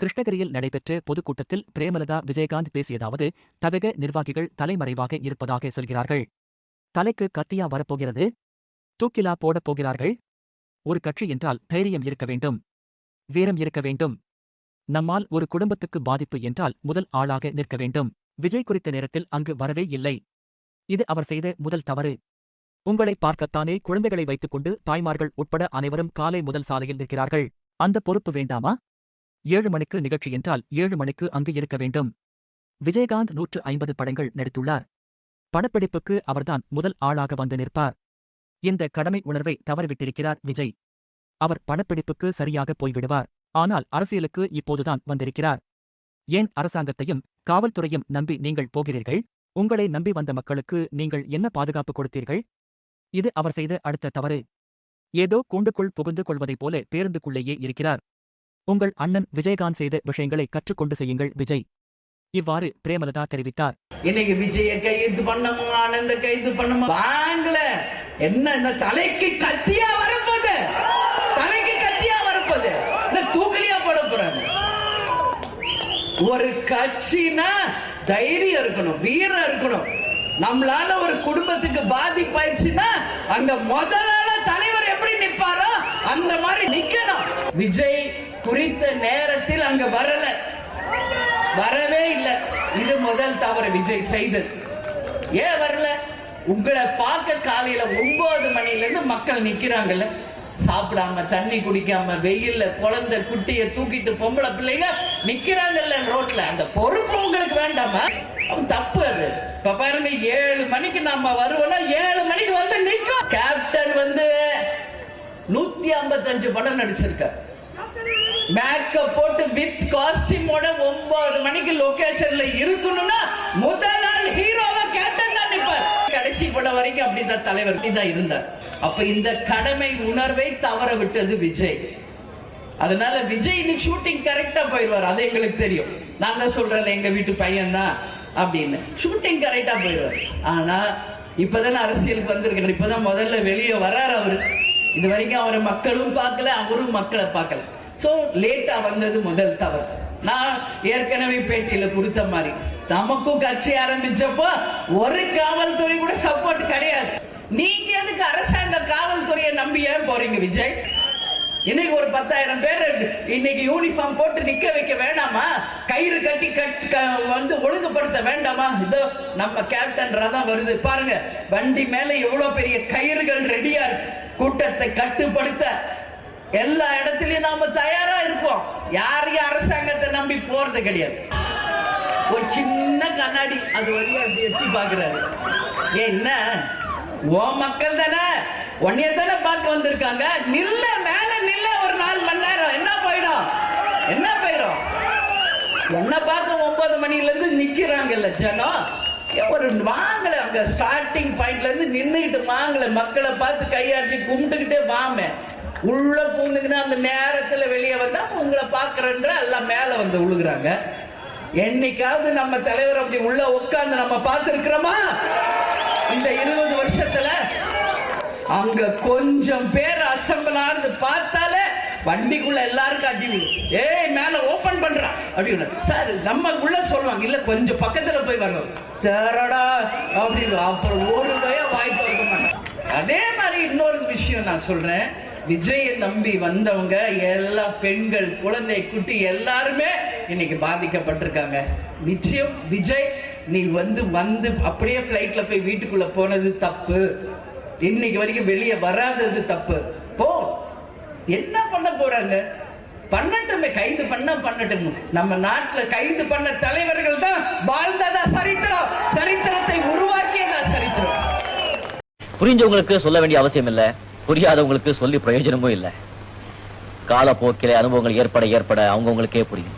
கிருஷ்ணகிரியில் நடைபெற்ற பொதுக்கூட்டத்தில் பிரேமலதா விஜயகாந்த் பேசியதாவது தமிழக நிர்வாகிகள் தலைமறைவாக இருப்பதாக சொல்கிறார்கள். தலைக்கு கத்தியா வரப்போகிறது. தூக்கிலா போடப் போகிறார்கள். ஒரு கட்சி என்றால் தைரியம் இருக்க வேண்டும். வீரம் இருக்க வேண்டும். நம்மால் ஒரு குடும்பத்துக்கு பாதிப்பு என்றால் முதல் ஆளாக நிற்க வேண்டும். விஜய் குறித்த நேரத்தில் அங்கு வரவே இல்லை. இது அவர் செய்த முதல் தவறு. உங்களை பார்க்கத்தானே குழந்தைகளை வைத்துக்கொண்டு தாய்மார்கள் உட்பட அனைவரும் காலை முதல் சாலையில் நிற்கிறார்கள். அந்த பொறுப்பு வேண்டாமா? ஏழு மணிக்கு நிகழ்ச்சி என்றால் ஏழு மணிக்கு அங்கு இருக்க வேண்டும். விஜயகாந்த் நூற்று ஐம்பது படங்கள் நடித்துள்ளார். படப்பிடிப்புக்கு அவர்தான் முதல் ஆளாக வந்து நிற்பார். இந்த கடமை உணர்வை தவறிவிட்டிருக்கிறார் விஜய். அவர் படப்பிடிப்புக்கு சரியாக போய்விடுவார். ஆனால் அரசியலுக்கு இப்போதுதான் வந்திருக்கிறார். ஏன் அரசாங்கத்தையும் காவல்துறையும் நம்பி நீங்கள் போகிறீர்கள்? உங்களை நம்பி வந்த மக்களுக்கு நீங்கள் என்ன பாதுகாப்பு கொடுத்தீர்கள்? இது அவர் செய்த அடுத்த தவறு. ஏதோ கூண்டுக்குள் புகுந்து கொள்வதைப் போல பேருந்துக்குள்ளேயே இருக்கிறார். உங்கள் அண்ணன் விஜயகாந்த் செய்த விஷயங்களை கற்றுக்கொண்டு செய்யுங்கள் விஜய். இவ்வாறு பிரேமலதா தெரிவித்தார். இன்னைக்கு விஜய கைது பண்ணமா ஆனந்த கைது பண்ணமா வாங்கல. என்ன தலைக்கு கத்தியா வரப்போது? தலைக்கு கத்தியா வரப்போது? இல்ல தூக்கலியா போட போறாங்க ஒரு கட்சினா தைரியம் இருக்கணும் வீரம் இருக்கணும். நம்மளால ஒரு குடும்பத்துக்கு பாதிப்பாயிடுச்சுன்னா அங்க முதலாள தலைவர் எப்படி நிப்பாரோ அந்த மாதிரி நிக்கணும். விஜய் குறித்த நேரத்தில் அங்க வரல. வரவே இல்லை. இது முதல் தவறு விஜய் செய்தது. ஏன் வரல? உங்களை பார்க்க காலையில ஒன்பது மணில இருந்து மக்கள் நிக்கிறாங்கல்ல. சாப்பிடாம தண்ணி குடிக்காம வெயில்ல குழந்தை குட்டிய தூக்கிட்டு பொம்பளை பிள்ளைங்க நிக்கிறாங்கல்ல ரோட்ல. அந்த பொறுப்பு உங்களுக்கு வேண்டாமா? அவன் தப்பு அது. இப்ப பாருங்க ஏழு மணிக்கு நம்ம வருவோம்னா ஏழு மணிக்கு வந்து நிக்கும். கேப்டன் வந்து நூத்தி ஐம்பத்தஞ்சு படம் நடிச்சிருக்கார். மேக்கப் போட்டு வித் காஸ்டியூமோட ஒன்பது மணிக்கு லொகேஷன்ல இருக்கணும்னா முதல் ஆள் ஹீரோவை கேப்டன் தான் நிப்பார். கடைசி படம் வரைக்கும் அப்படிதான் தலைவர் தான் இருந்தார். அப்ப இந்த கடமை உணர்வை தவற விட்டது விஜய். அதனால விஜய் இன்னைக்கு ஷூட்டிங் கரெக்டா போயிடுவார். அது எங்களுக்கு தெரியும். நான் தான் சொல்றேன் எங்க வீட்டு பையன் தான் அப்படின்னு. ஷூட்டிங் கரெக்டா போயிடுவார். ஆனா இப்பதானே அரசியலுக்கு வந்திருக்கிறார். இப்பதான் முதல்ல வெளியே வர்றாரு அவரு. இது வரைக்கும் அவரை மக்களும் பார்க்கல அவரும் மக்களை பார்க்கல. சோ லேட்டா வந்தது முதல் தவறு. நான் ஏற்கனவே பேட்டியில கொடுத்த மாதிரி. நமக்கும் கட்சி ஆரம்பிச்சப்போ ஒரு காவல்துறை கூட சப்போர்ட் கிடையாது. நீங்க எதுக்கு அரசாங்க காவல்துறையை நம்பி ஏன் போறீங்க விஜய்? இன்னைக்கு ஒரு பத்தாயிரம் பேர் இன்னைக்கு யூனிஃபார்ம் போட்டு நிக்க வைக்க வேண்டாமா கயிறு கட்டி கட் வந்து ஒழுங்குபடுத்த வேண்டாமா? இதோ நம்ம கேப்டன் ரதம் வருது. பாருங்க வண்டி மேல எவ்வளவு பெரிய கயிறுகள் ரெடியா இருக்கு. கூட்டத்தை கட்டுப்படுத்த எல்லா இடத்துலயும் நாம தயாரா இருப்போம். யாரையும் அரசாங்கத்தை நம்பி போறது கிடையாது. ஒரு சின்ன கண்ணாடி அது வழியா அப்படி எட்டி பாக்குறாரு என்ன? ஓ மக்கள் தானே? உன்னைய தானே பார்க்க வந்திருக்காங்க. நில்ல மேல நில்ல ஒரு நாலு மணி நேரம். என்ன போயிடும்? என்ன போயிடும்? உன்னை பார்க்க ஒன்பது மணில இருந்து நிக்கிறாங்கல்ல ஜனம். ஒரு வாங்கல அங்க ஸ்டார்டிங் பாயிண்ட்ல இருந்து நின்னுகிட்டு வாங்கல மக்களை பார்த்து கையாட்சி கும்பிட்டுக்கிட்டே வாமே. உள்ள பூந்துக்கினா அந்த நேரத்தில் வெளியே வந்தா உங்களை பார்க்கறன்ற எல்லாம் மேல வந்து விழுகுறாங்க என்னைக்காவது நம்ம தலைவர் அப்படி உள்ள உட்கார்ந்து நம்ம பார்த்திருக்கிறோமா? இந்த இருபது வருஷத்துல அங்க கொஞ்சம் பேர் அசம்பிள் இருந்து பார்த்தாலே வண்டிக்குள்ள எல்லாருக்கும் அடி விடும் ஏய் மேல ஓபன் பண்றான் அப்படின்னு சார் நம்ம உள்ள சொல்லுவாங்க. இல்ல கொஞ்சம் பக்கத்துல போய் வரணும். தேரடா அப்படின்னு. அப்புறம் ஒரு பய வாய் திறக்க அதே மாதிரி இன்னொரு விஷயம் நான் சொல்றேன். விஜயை நம்பி வந்தவங்க எல்லா பெண்கள் குழந்தை குட்டி எல்லாருமே இன்னைக்கு பாதிக்கப்பட்டிருக்காங்க. நிச்சயம் விஜய் நீ வந்து வந்து அப்படியே பிளைட்ல போய் வீட்டுக்குள்ள போனது தப்பு. இன்னைக்கு வரைக்கும் வெளியே வராதது தப்பு. போ. என்ன பண்ண போறாங்க? பண்ணட்டுமே கைது பண்ண பண்ணட்டும். நம்ம நாட்டுல கைது பண்ண தலைவர்கள் தான் வாழ்ந்ததா சரித்திரம். சரித்திரத்தை உருவாக்கியதா சரித்திரம். புரிஞ்சவங்களுக்கு சொல்ல வேண்டிய அவசியம் இல்லை புரியாதவங்களுக்கு சொல்லி பிரயோஜனமும் இல்லை. காலப்போக்கிலே அனுபவங்கள் ஏற்பட ஏற்பட அவங்கவுங்களுக்கே புரியும்.